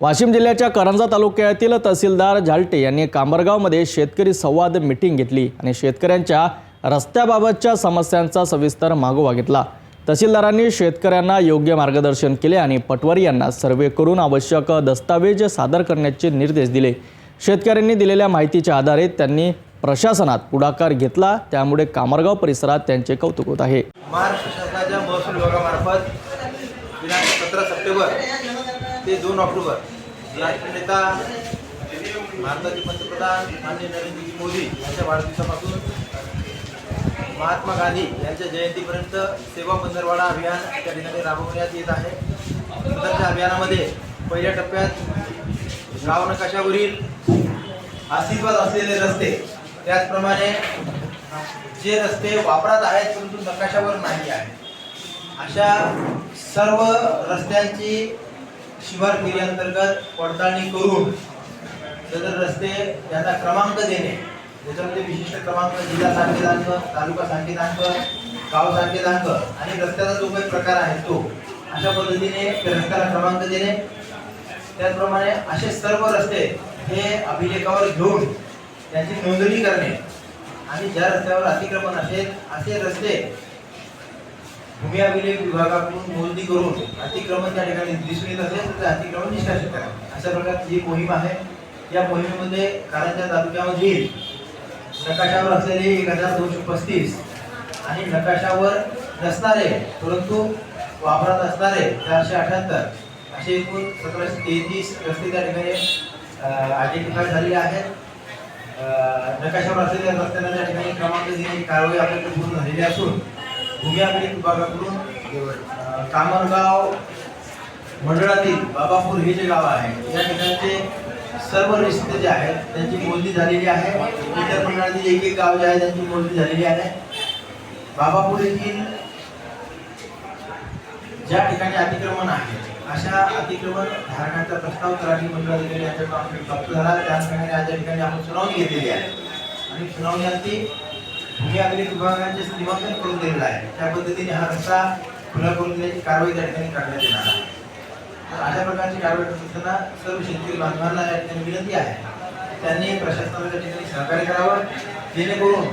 वाशिम जिल्ह्याच्या करंजा तालुक्यातील तहसीलदार झालटे यांनी कांबरगावमध्ये शेतकरी संवाद मिटिंग घेतली आणि शेतकऱ्यांच्या रस्त्याबाबतच्या समस्यांचा सविस्तर मागोवा घेतला. तहसीलदारांनी शेतकऱ्यांना योग्य मार्गदर्शन केले आणि पटवारी यांना सर्वे करून आवश्यक दस्तावेज सादर करण्याचे निर्देश दिले. शेतकऱ्यांनी दिलेल्या माहितीच्या आधारे त्यांनी प्रशासनात पुढाकार घेतला त्यामुळे कामरगाव परिसरात त्यांचे कौतुक होत आहे. महाराष्ट्र शासनाच्या महसूल विभागामार्फत दिनांक सतरा सप्टेंबर ते दोन ऑक्टोबर. राष्ट्रनेता भारताचे पंतप्रधान माननीय नरेंद्रजी मोदी यांच्या वाढदिवसापासून महात्मा गांधी यांच्या जयंतीपर्यंत सेवा पंधरवाडा अभियान त्या ठिकाणी राबवण्यात येत आहे. त्या अभियानामध्ये पहिल्या टप्प्यात गाव नकाशावरील अस्तित्वात असलेले रस्ते त्याचप्रमाणे जे रस्ते वापरात आहेत परंतु नकाशावर नाही आहेत. अशा सर्व रस्त्यांची शिवार फेरीअंतर्गत पडताळणी करून सदर रस्ते त्यांना क्रमांक देणे. त्याच्यामध्ये विशिष्ट क्रमांक जिल्हा सांकेतांक तालुका सांकेतांक गाव सांकेतांक आणि रस्त्याचा जो काही प्रकार आहे तो अशा पद्धतीने त्या रस्त्याला क्रमांक देणे. त्याचप्रमाणे असे सर्व रस्ते हे अभिलेखावर घेऊन त्यांची नोंदणी करणे. आणि ज्या रस्त्यावर अतिक्रमण असेल असे रस्ते भूमी विभागाकडून नोंदणी करून अतिक्रमण त्या ठिकाणी दिसून येत असेल तर अतिक्रमण निष्कासित करा. अशा प्रकारची ही मोहीम आहे या मोहिमेमध्ये कारंजा तालुक्यामधील नकाशावर असलेले एक हजार दोनशे पस्तीस आणि नकाशावर नसणारे परंतु वापरात असणारे चारशे अठ्याहत्तर असे एकूण सतराशे तेहतीस रस्ते त्या ठिकाणी आयडेंटिफाय झालेले आहेत. नकाशावर असलेल्या रस्त्यांना त्या ठिकाणी क्रमांक देण्याची कारवाई आपल्याकडे पूर्ण झालेली असून भूमी अभिलेख विभागाकडून कामरगाव मंडळातील बाबापूर हे जे गाव आहे या ठिकाणचे सर्व रिश्ते जे आहेत त्यांची मोजणी झालेली आहे. इतर मंडळातील एक एक गाव जे आहे त्यांची मोजणी झालेली आहे. बाबापूर येथील ज्या ठिकाणी अतिक्रमण आहे अशा अतिक्रमण धारकांचा प्रस्ताव तलाठी मंडळाधिकारी यांच्याकडून प्राप्त झाला. त्या ठिकाणी आज या ठिकाणी आपण सुनावणी घेतलेली आहे. आणि सुनावणीअंती भूमी अभिलेख विभागाचे निबंधन करून दिलेलं आहे. त्या पद्धतीने हा रस्ता खुला करून देण्याची कारवाई त्या ठिकाणी करण्यात येणार आहे. तर अशा प्रकारची कारवाई करत असताना सर्व शेतकरी बांधवांना या ठिकाणी विनंती आहे. त्यांनी प्रशासनाला त्या ठिकाणी सहकार्य करावं जेणेकरून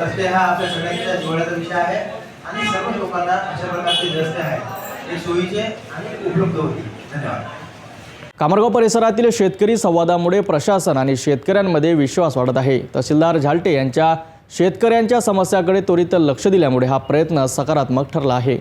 रस्ते हा आपल्या सगळ्यांच्या जिव्हाळ्याचा विषय आहे आणि सर्व लोकांना अशा प्रकारचे रस्ते आहेत ते सोयीचे आणि उपलब्ध होतील. धन्यवाद. कामरगाव परिसरातील शेतकरी संवादामुळे प्रशासन आणि शेतकऱ्यांमध्ये विश्वास वाढत आहे. तहसीलदार झालटे यांच्या शेतकऱ्यांच्या समस्याकडे त्वरित लक्ष दिल्यामुळे हा प्रयत्न सकारात्मक ठरला आहे.